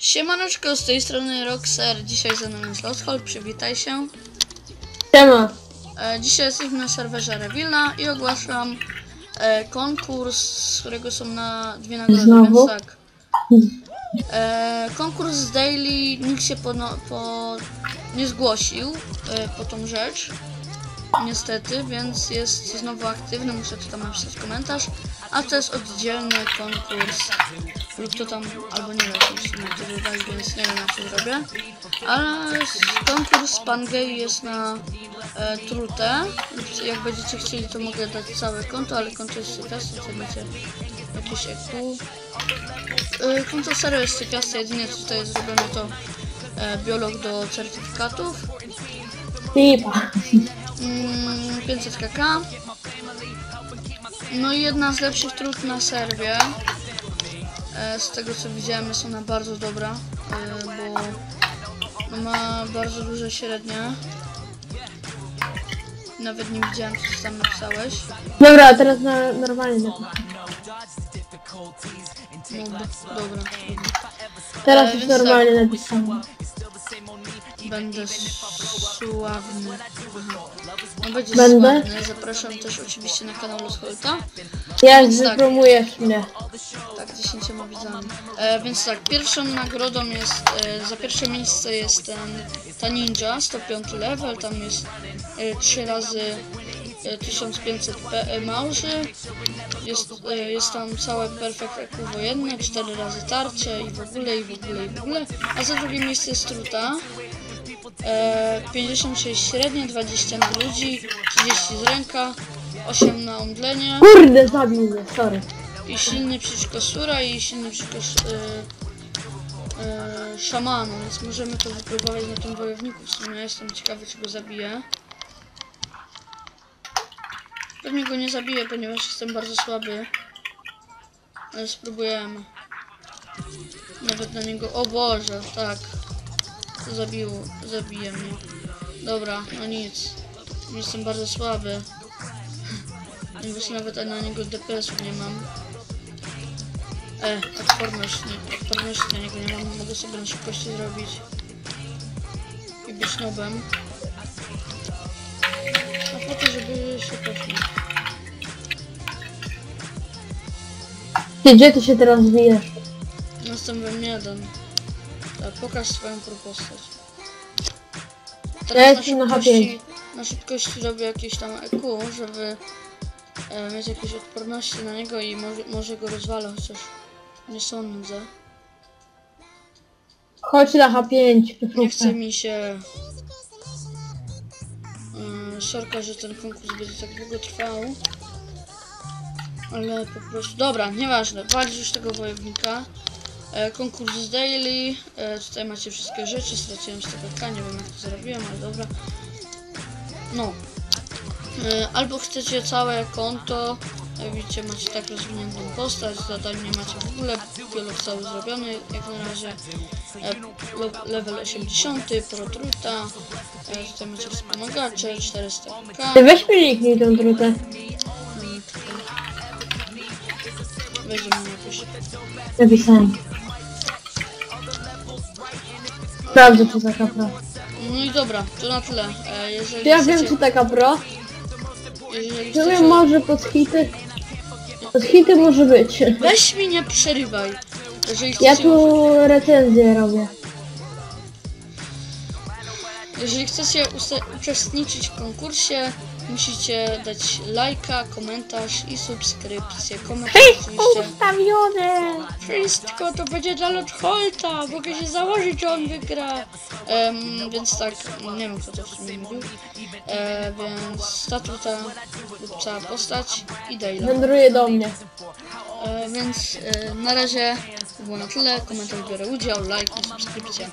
Siemaneczko, z tej strony Roxer, dzisiaj ze mną jest Lothol, przywitaj się. Siema. E, dzisiaj jesteśmy na serwerze Rewilna i ogłaszam e, konkurs, z którego są na dwie nagrody, Znowu? więc tak. E, konkurs z Daily nikt się po, po, nie zgłosił e, po tą rzecz, niestety, więc jest znowu aktywny, muszę tu tam napisać komentarz, a to jest oddzielny konkurs lub to tam, albo nie wiem, czy na to wydać, więc nie wiem na co zrobię, ale konkurs Pangay jest na e, trutę, jak będziecie chcieli, to mogę dać całe konto, ale konto jest sypiaste, to będzie jakieś EQ. E, konto serio jest sypiaste, jedynie co tutaj zrobione to e, biolog do certyfikatów. Lipa. Mm, 500 kk. No i jedna z lepszych trut na serwie. Z tego co widziałem jest ona bardzo dobra, e, bo no ma bardzo duże średnie. Nawet nie widziałem co tam napisałeś. Dobra, teraz na normalnie napiszę. No, dobra. Teraz E, już normalnie napisałem. Będę sławny. No będzie Będę? sławny. Zapraszam też oczywiście na kanał Los Holta. Jak tak. wypromujesz mnie? Tak, 10 widzami. E, więc tak, pierwszą nagrodą jest, e, za pierwsze miejsce jest ten, ta ninja, 105 level, tam jest e, 3 razy e, 1500 P, e, małży, jest, e, jest tam całe perfect EQ wojenne, 4 razy tarcze i w ogóle, i w ogóle, i w ogóle. A za drugie miejsce jest truta. E, 56 średnie, 20 na ludzi, 30 z ręka, 8 na omdlenie. Kurde, zabił mnie, sorry. I silny przeciwko Sura i silny przeciwko y, y, szamanu, więc możemy to wypróbować na tym wojowniku. W sumie jestem ciekawy, czy go zabiję. Pewnie go nie zabiję, ponieważ jestem bardzo słaby. Ale spróbujemy. Nawet na niego. O Boże, tak. Zabił, zabije mnie. Dobra, no nic. Jestem bardzo słaby. Ponieważ nawet na niego DPS-u nie mam. E, odporność, nie, odporności na niego nie mam, mogę sobie na szybkości zrobić. I być nobem. A po to, żeby się. Ty, gdzie ty się teraz we mnie jeden. Tak, pokaż swoją postać. Ja jestem na H5. na szybkości robię jakieś tam EQ, żeby e, mieć jakieś odporności na niego i może, może go rozwalę, chociaż nie sądzę. Chodź na H5, Nie chce mi się. Yy, sorka, że ten konkurs będzie tak długo trwał. Ale po prostu. Dobra, nieważne. Walić już tego wojownika. E, konkurs z daily. E, tutaj macie wszystkie rzeczy. Straciłem z tego K, nie wiem jak to zrobiłem, ale dobra. No. E, albo chcecie całe konto. Jak widzicie, macie tak rozwiniętą postać. Zadań nie macie w ogóle. Biolog cały zrobiony jak na razie. Le- level 80, protruta, e, tutaj macie wspomagacze, 400k, Ty weź mi kliknij tą drutę. weźmiemy jakoś, Napisałem. Sprawdzę, co taka pro. no i dobra, to na tyle, e, jeżeli Czy ja wiem, chcecie, co taka pro? jeżeli chcecie, wiem, może pod hity. Pod hity może być. weź mi nie przerywaj, jeżeli Ja chcecie, tu recenzję robię. Jeżeli chcecie uczestniczyć w konkursie, musicie dać lajka, komentarz i subskrypcję, komentarz oczywiście, Ustawione! Wszystko to będzie dla Lotholta. Mogę się założyć, że on wygra. Em, więc tak, nie wiem kto to w sumie mówił. E, więc statuta lub cała postać i Dale. Wędruje do mnie. E, więc e, na razie było na tyle. Komentarz biorę udział, like i subskrypcja.